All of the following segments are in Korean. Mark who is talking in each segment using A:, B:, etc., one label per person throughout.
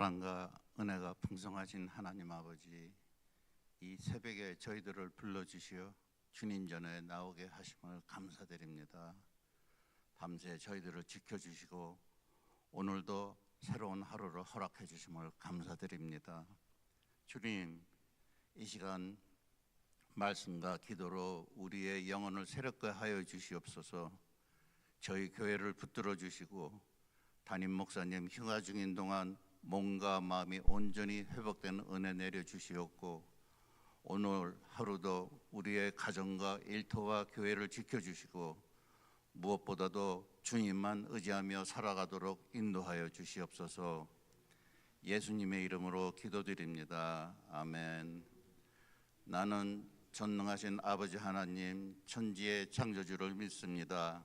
A: 사랑과 은혜가 풍성하신 하나님 아버지 이 새벽에 저희들을 불러주시어 주님 전에 나오게 하심을 감사드립니다. 밤새 저희들을 지켜주시고 오늘도 새로운 하루를 허락해 주심을 감사드립니다. 주님 이 시간 말씀과 기도로 우리의 영혼을 새롭게 하여 주시옵소서 저희 교회를 붙들어 주시고 담임 목사님 휴가 중인 동안 몸과 마음이 온전히 회복되는 은혜 내려 주시옵고 오늘 하루도 우리의 가정과 일터와 교회를 지켜 주시고 무엇보다도 주님만 의지하며 살아가도록 인도하여 주시옵소서. 예수님의 이름으로 기도드립니다. 아멘. 나는 전능하신 아버지 하나님 천지의 창조주를 믿습니다.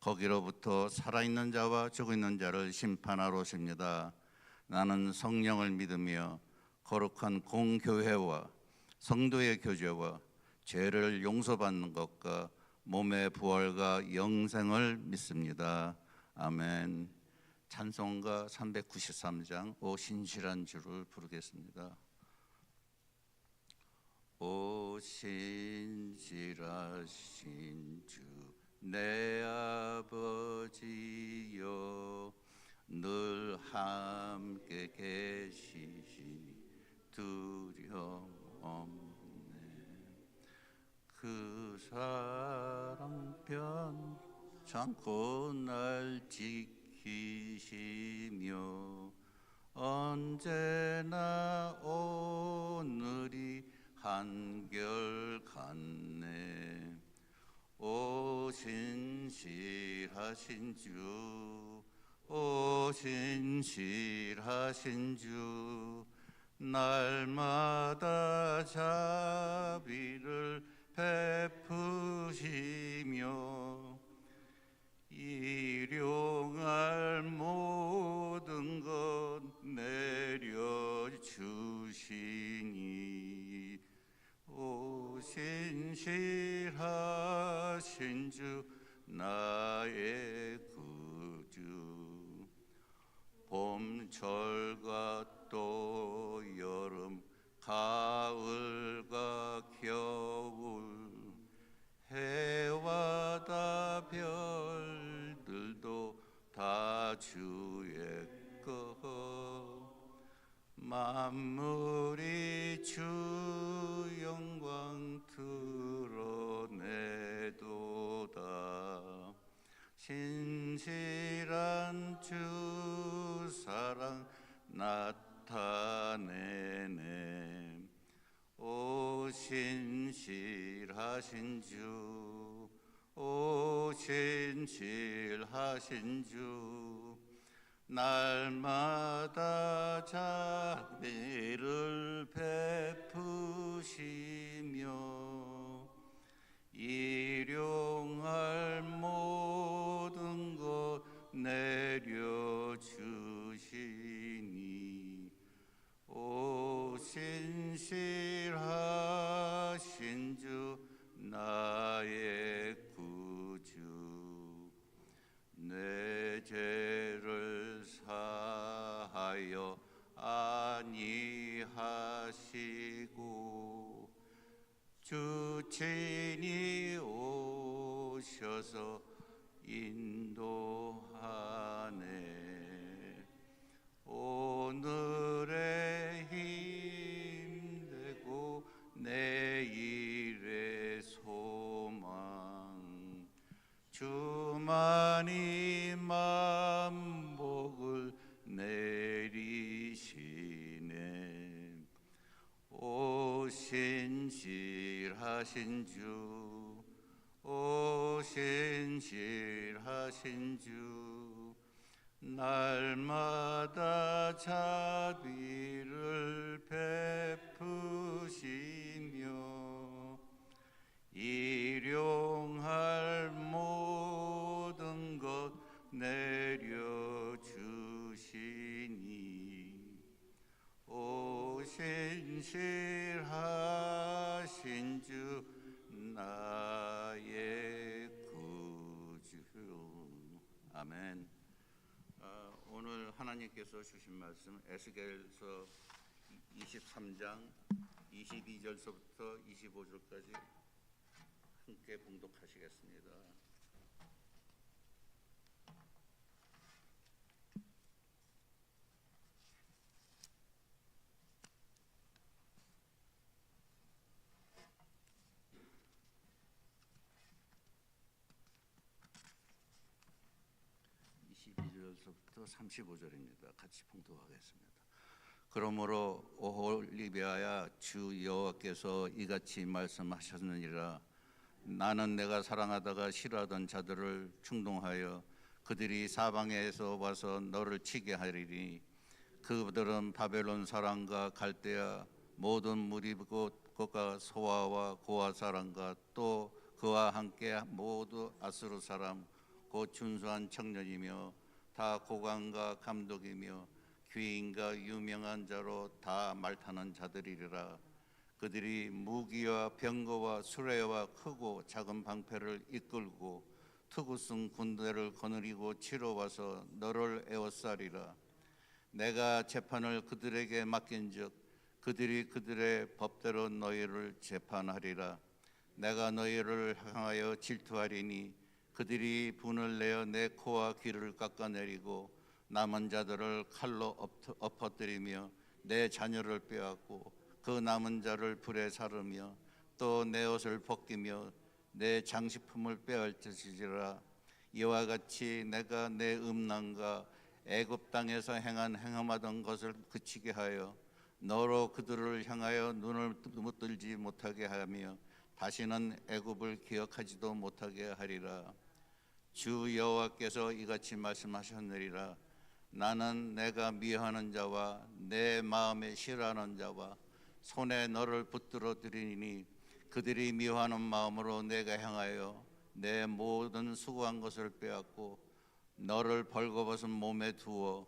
A: 거기로부터 살아있는 자와 죽어있는 자를 심판하러 오십니다. 나는 성령을 믿으며 거룩한 공교회와 성도의 교제와 죄를 용서받는 것과 몸의 부활과 영생을 믿습니다. 아멘. 찬송가 393장 오 신실한 주를 부르겠습니다. 오 신실하신 주 내 아버지여 늘 함께 계시시 두려움 없네 그 사랑 변찮고 날 지키시며 언제나 오늘이 한결 같네 오 신실하신 주, 오 신실하신 주, 날마다 자비를 베푸시며 일용할 모 하신 주 나의 구주. 봄철과 또 여름 가을과 겨울 해와 다 별들도 다 주의 것. 만물 신실한 주 사랑 나타내네. 오 신실하신 주, 오 신실하신 주, 날마다 자비를 베푸시며 일용할 주만이 만복을 내리시네. 오 신실하신 주, 오 신실하신 주, 날마다 자비 하나님께서 주신 말씀 에스겔서 23장 22절서부터 25절까지 함께 봉독하시겠습니다. 절서부터 35절입니다. 같이 봉독하겠습니다. 그러므로 오홀리비아야 주 여호와께서 이같이 말씀하셨느니라 나는 내가 사랑하다가 싫어하던 자들을 충동하여 그들이 사방에서 와서 너를 치게 하리니 그들은 바벨론 사람과 갈대아 모든 무리 곧 그가 소아와 고아 사람과 또 그와 함께 모두 아스루 사람 곧 준수한 청년이며 다 고관과 감독이며 귀인과 유명한 자로 다 말타는 자들이리라. 그들이 무기와 병거와 수레와 크고 작은 방패를 이끌고 투구승 군대를 거느리고 치러 와서 너를 에워싸리라. 내가 재판을 그들에게 맡긴즉 그들이 그들의 법대로 너희를 재판하리라. 내가 너희를 향하여 질투하리니 그들이 분을 내어 내 코와 귀를 깎아내리고 남은 자들을 칼로 엎- 엎어뜨리며 내 자녀를 빼앗고 그 남은 자를 불에 사르며 또 내 옷을 벗기며 내 장식품을 빼앗으시리라. 이와 같이 내가 내 음란과 애굽 땅에서 행한 행함하던 것을 그치게 하여 너로 그들을 향하여 눈을 못들지 못하게 하며 다시는 애굽을 기억하지도 못하게 하리라. 주 여호와께서 이같이 말씀하셨느니라. 나는 내가 미워하는 자와 내 마음에 싫어하는 자와 손에 너를 붙들어 드리니 그들이 미워하는 마음으로 내가 향하여 내 모든 수고한 것을 빼앗고 너를 벌거벗은 몸에 두어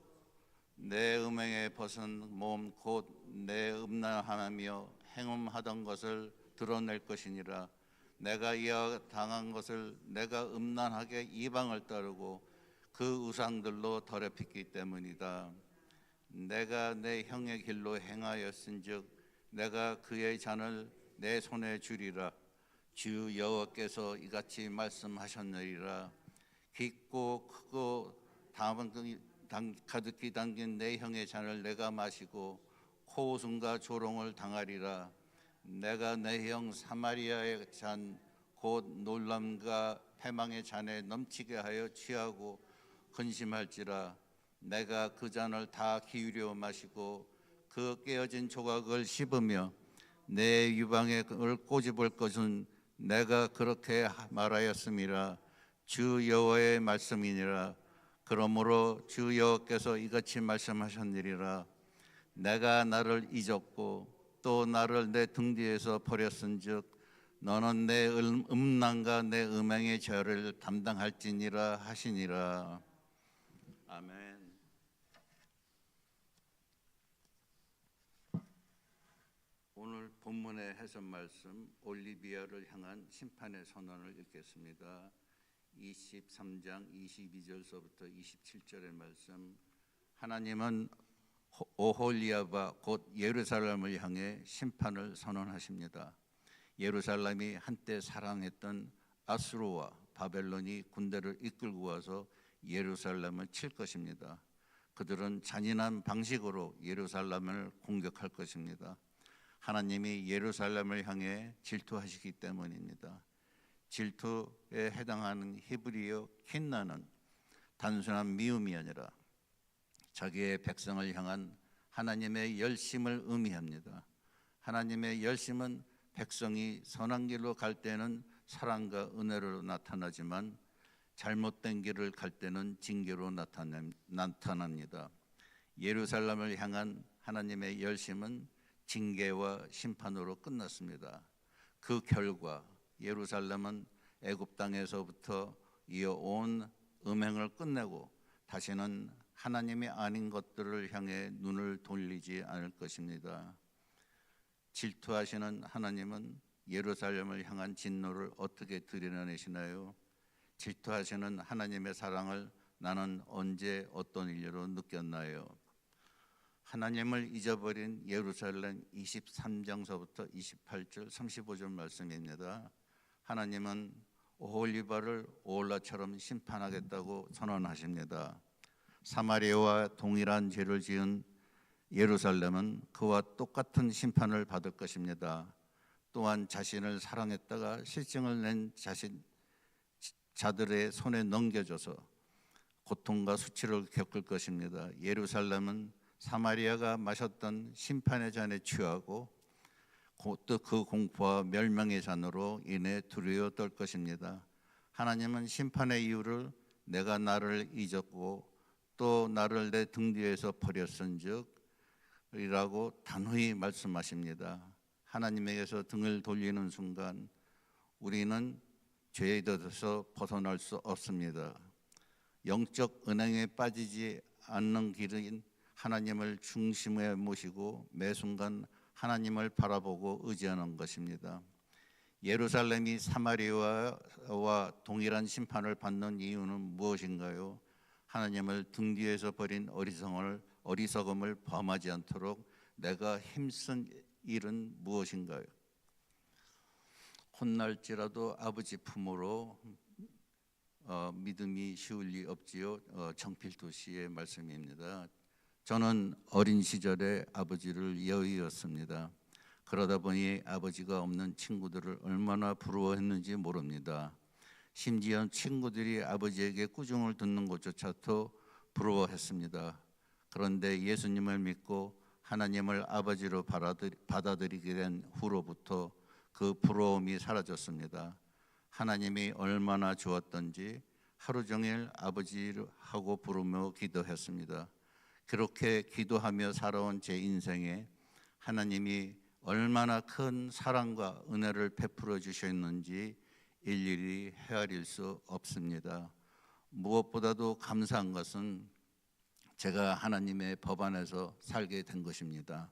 A: 내 음행에 벗은 몸 곧 내 음란하며 행음하던 것을 드러낼 것이니라. 내가 이와 당한 것을 내가 음란하게 이방을 따르고 그 우상들로 더럽혔기 때문이다. 내가 내 형의 길로 행하였은즉 내가 그의 잔을 내 손에 주리라. 주 여호와께서 이같이 말씀하셨느니라. 깊고 크고 그 당- 가득히 담긴 내 형의 잔을 내가 마시고 코웃음과 조롱을 당하리라 내가 내 형 사마리아의 잔 곧 놀람과 패망의 잔에 넘치게 하여 취하고 근심할지라 내가 그 잔을 다 기울여 마시고 그 깨어진 조각을 씹으며 내 유방에 을 꼬집을 것은 내가 그렇게 말하였음이라 주 여호와의 말씀이니라. 그러므로 주 여호와께서 이같이 말씀하셨느니라. 내가 나를 잊었고 또 나를 내 등 뒤에서 버렸은즉 너는 내 음- 음란과 내 음행의 죄를 담당할지니라 하시니라 아멘. 오늘 본문의 해석 말씀 올리비아를 향한 심판의 선언을 읽겠습니다. 23장 22절서부터 27절의 말씀 하나님은 호- 오홀리아바 곧 예루살렘을 향해 심판을 선언하십니다. 예루살렘이 한때 사랑했던 아수르와 바벨론이 군대를 이끌고 와서 예루살렘을 칠 것입니다. 그들은 잔인한 방식으로 예루살렘을 공격할 것입니다. 하나님이 예루살렘을 향해 질투하시기 때문입니다. 질투에 해당하는 히브리어 킨나는 단순한 미움이 아니라 자기의 백성을 향한 하나님의 열심을 의미합니다. 하나님의 열심은 백성이 선한 길로 갈 때는 사랑과 은혜로 나타나지만 잘못된 길을 갈 때는 징계로 나타납니다. 예루살렘을 향한 하나님의 열심은 징계와 심판으로 끝났습니다. 그 결과 예루살렘은 애굽 땅에서부터 이어온 음행을 끝내고 다시는 하나님이 아닌 것들을 향해 눈을 돌리지 않을 것입니다. 질투하시는 하나님은 예루살렘을 향한 진노를 어떻게 드러내시나요? 질투하시는 하나님의 사랑을 나는 언제 어떤 일로 느꼈나요? 하나님을 잊어버린 예루살렘 23장서부터 28절 35절 말씀입니다. 하나님은 오홀리바를 오올라처럼 심판하겠다고 선언하십니다. 사마리아와 동일한 죄를 지은 예루살렘은 그와 똑같은 심판을 받을 것입니다. 또한 자신을 사랑했다가 실증을 낸 자신 자들의 손에 넘겨져서 고통과 수치를 겪을 것입니다. 예루살렘은 사마리아가 마셨던 심판의 잔에 취하고 또 그 공포와 멸망의 잔으로 인해 두려워 떨 것입니다. 하나님은 심판의 이유를 내가 나를 잊었고 또 나를 내 등 뒤에서 버렸은즉 이라고 단호히 말씀하십니다. 하나님에게서 등을 돌리는 순간 우리는 죄에 들어서 벗어날 수 없습니다. 영적 은행에 빠지지 않는 길은 하나님을 중심에 모시고 매 순간 하나님을 바라보고 의지하는 것입니다. 예루살렘이 사마리아와 동일한 심판을 받는 이유는 무엇인가요? 하나님을 등 뒤에서 버린 어리석음을 어리석음을 범하지 않도록 내가 힘쓴 일은 무엇인가요? 혼날지라도 아버지 품으로 어, 믿음이 쉬울 리 없지요. 어, 정필도 씨의 말씀입니다. 저는 어린 시절에 아버지를 여의었습니다. 그러다 보니 아버지가 없는 친구들을 얼마나 부러워했는지 모릅니다. 심지어 친구들이 아버지에게 꾸중을 듣는 것조차도 부러워했습니다. 그런데 예수님을 믿고 하나님을 아버지로 받아들이게 된 후로부터 그 부러움이 사라졌습니다. 하나님이 얼마나 좋았던지 하루 종일 아버지를 하고 부르며 기도했습니다. 그렇게 기도하며 살아온 제 인생에 하나님이 얼마나 큰 사랑과 은혜를 베풀어 주셨는지 일일이 헤아릴 수 없습니다. 무엇보다도 감사한 것은 제가 하나님의 법 안에서 살게 된 것입니다.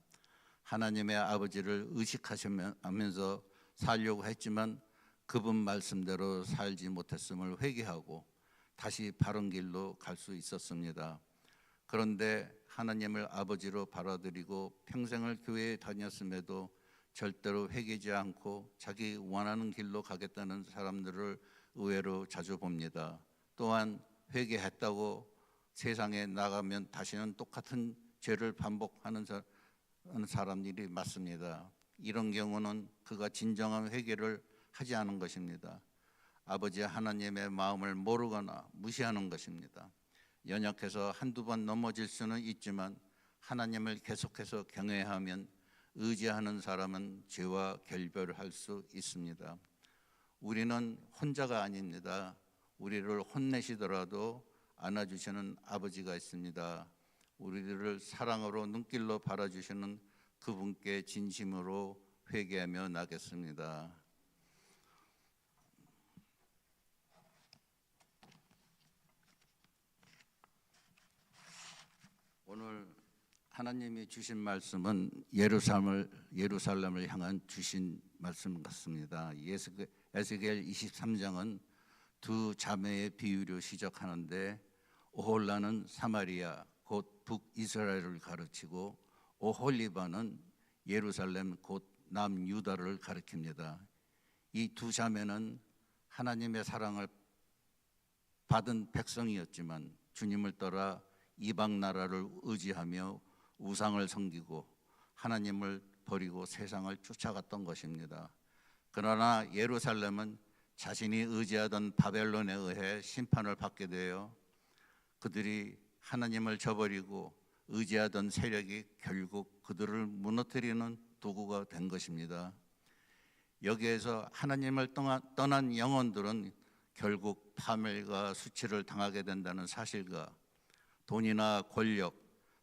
A: 하나님의 아버지를 의식하면서 살려고 했지만 그분 말씀대로 살지 못했음을 회개하고 다시 바른 길로 갈 수 있었습니다. 그런데 하나님을 아버지로 받아들이고 평생을 교회에 다녔음에도 절대로 회개지 않고 자기 원하는 길로 가겠다는 사람들을 의외로 자주 봅니다. 또한 회개했다고 세상에 나가면 다시는 똑같은 죄를 반복하는 사람들이 많습니다. 이런 경우는 그가 진정한 회개를 하지 않은 것입니다. 아버지 하나님의 마음을 모르거나 무시하는 것입니다. 연약해서 한두 번 넘어질 수는 있지만 하나님을 계속해서 경외하면 의지하는 사람은 죄와 결별할 수 있습니다. 우리는 혼자가 아닙니다. 우리를 혼내시더라도 안아주시는 아버지가 있습니다. 우리들을 사랑으로 눈길로 바라주시는 그분께 진심으로 회개하며 나겠습니다. 오늘 하나님이 주신 말씀은 예루살렘을 예루살렘을 향한 주신 말씀 같습니다. 에스겔 23장은 두 자매의 비유로 시작하는데 오홀라는 사마리아 곧 북이스라엘을 가르치고 오홀리바는 예루살렘 곧 남유다를 가리킵니다. 이 두 자매는 하나님의 사랑을 받은 백성이었지만 주님을 떠나 이방 나라를 의지하며 우상을 섬기고 하나님을 버리고 세상을 쫓아갔던 것입니다. 그러나 예루살렘은 자신이 의지하던 바벨론에 의해 심판을 받게 되어 그들이 하나님을 저버리고 의지하던 세력이 결국 그들을 무너뜨리는 도구가 된 것입니다. 여기에서 하나님을 떠난 영혼들은 결국 파멸과 수치를 당하게 된다는 사실과 돈이나 권력,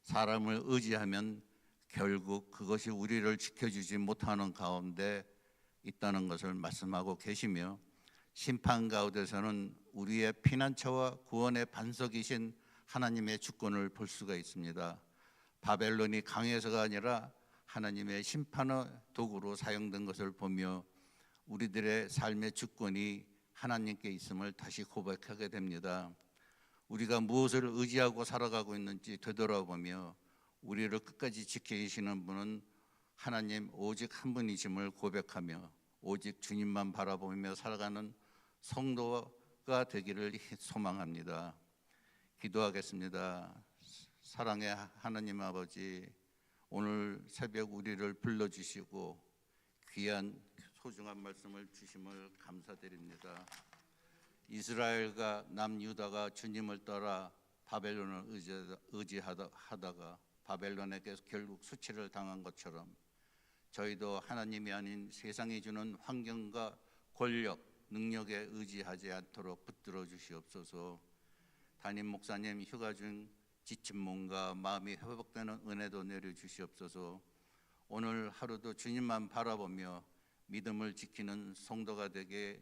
A: 사람을 의지하면 결국 그것이 우리를 지켜주지 못하는 가운데 있다는 것을 말씀하고 계시며 심판 가운데서는 우리의 피난처와 구원의 반석이신 하나님의 주권을 볼 수가 있습니다. 바벨론이 강해서가 아니라 하나님의 심판의 도구로 사용된 것을 보며 우리들의 삶의 주권이 하나님께 있음을 다시 고백하게 됩니다. 우리가 무엇을 의지하고 살아가고 있는지 되돌아보며 우리를 끝까지 지키시는 분은 하나님 오직 한 분이심을 고백하며 오직 주님만 바라보며 살아가는 성도가 되기를 소망합니다. 기도하겠습니다. 사랑의 하나님 아버지, 오늘 새벽 우리를 불러주시고 귀한 소중한 말씀을 주심을 감사드립니다. 이스라엘과 남유다가 주님을 따라 바벨론을 의지하다- 의지하다 하다가 바벨론에게 결국 수치를 당한 것처럼 저희도 하나님이 아닌 세상이 주는 환경과 권력, 능력에 의지하지 않도록 붙들어 주시옵소서. 담임 목사님 휴가 중 지친 몸과 마음이 회복되는 은혜도 내려 주시옵소서. 오늘 하루도 주님만 바라보며 믿음을 지키는 성도가 되게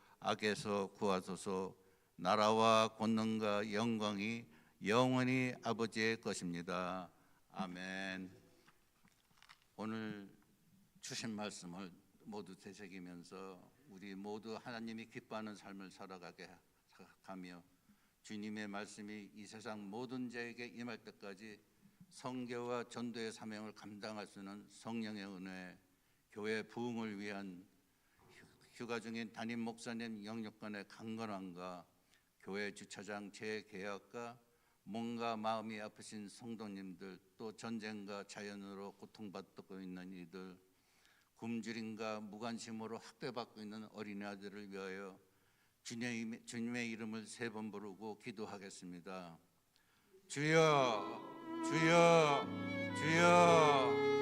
A: 악에서 구하소서. 나라와 권능과 영광이 영원히 아버지의 것입니다. 아멘. 오늘 주신 말씀을 모두 되새기면서 우리 모두 하나님이 기뻐하는 삶을 살아가게 하며 주님의 말씀이 이 세상 모든 자에게 임할 때까지 성교와 전도의 사명을 감당할 수 있는 성령의 은혜, 교회 부흥을 위한 휴- 휴가 중인 담임 목사님 영역간의 강건함과 교회 주차장 재계약과 몸과 마음이 아프신 성도님들 또 전쟁과 자연으로 고통받고 있는 이들 굶주림과 무관심으로 학대받고 있는 어린아이들을 위하여 주님의, 주님의 이름을 세 번 부르고 기도하겠습니다. 주여, 주여, 주여,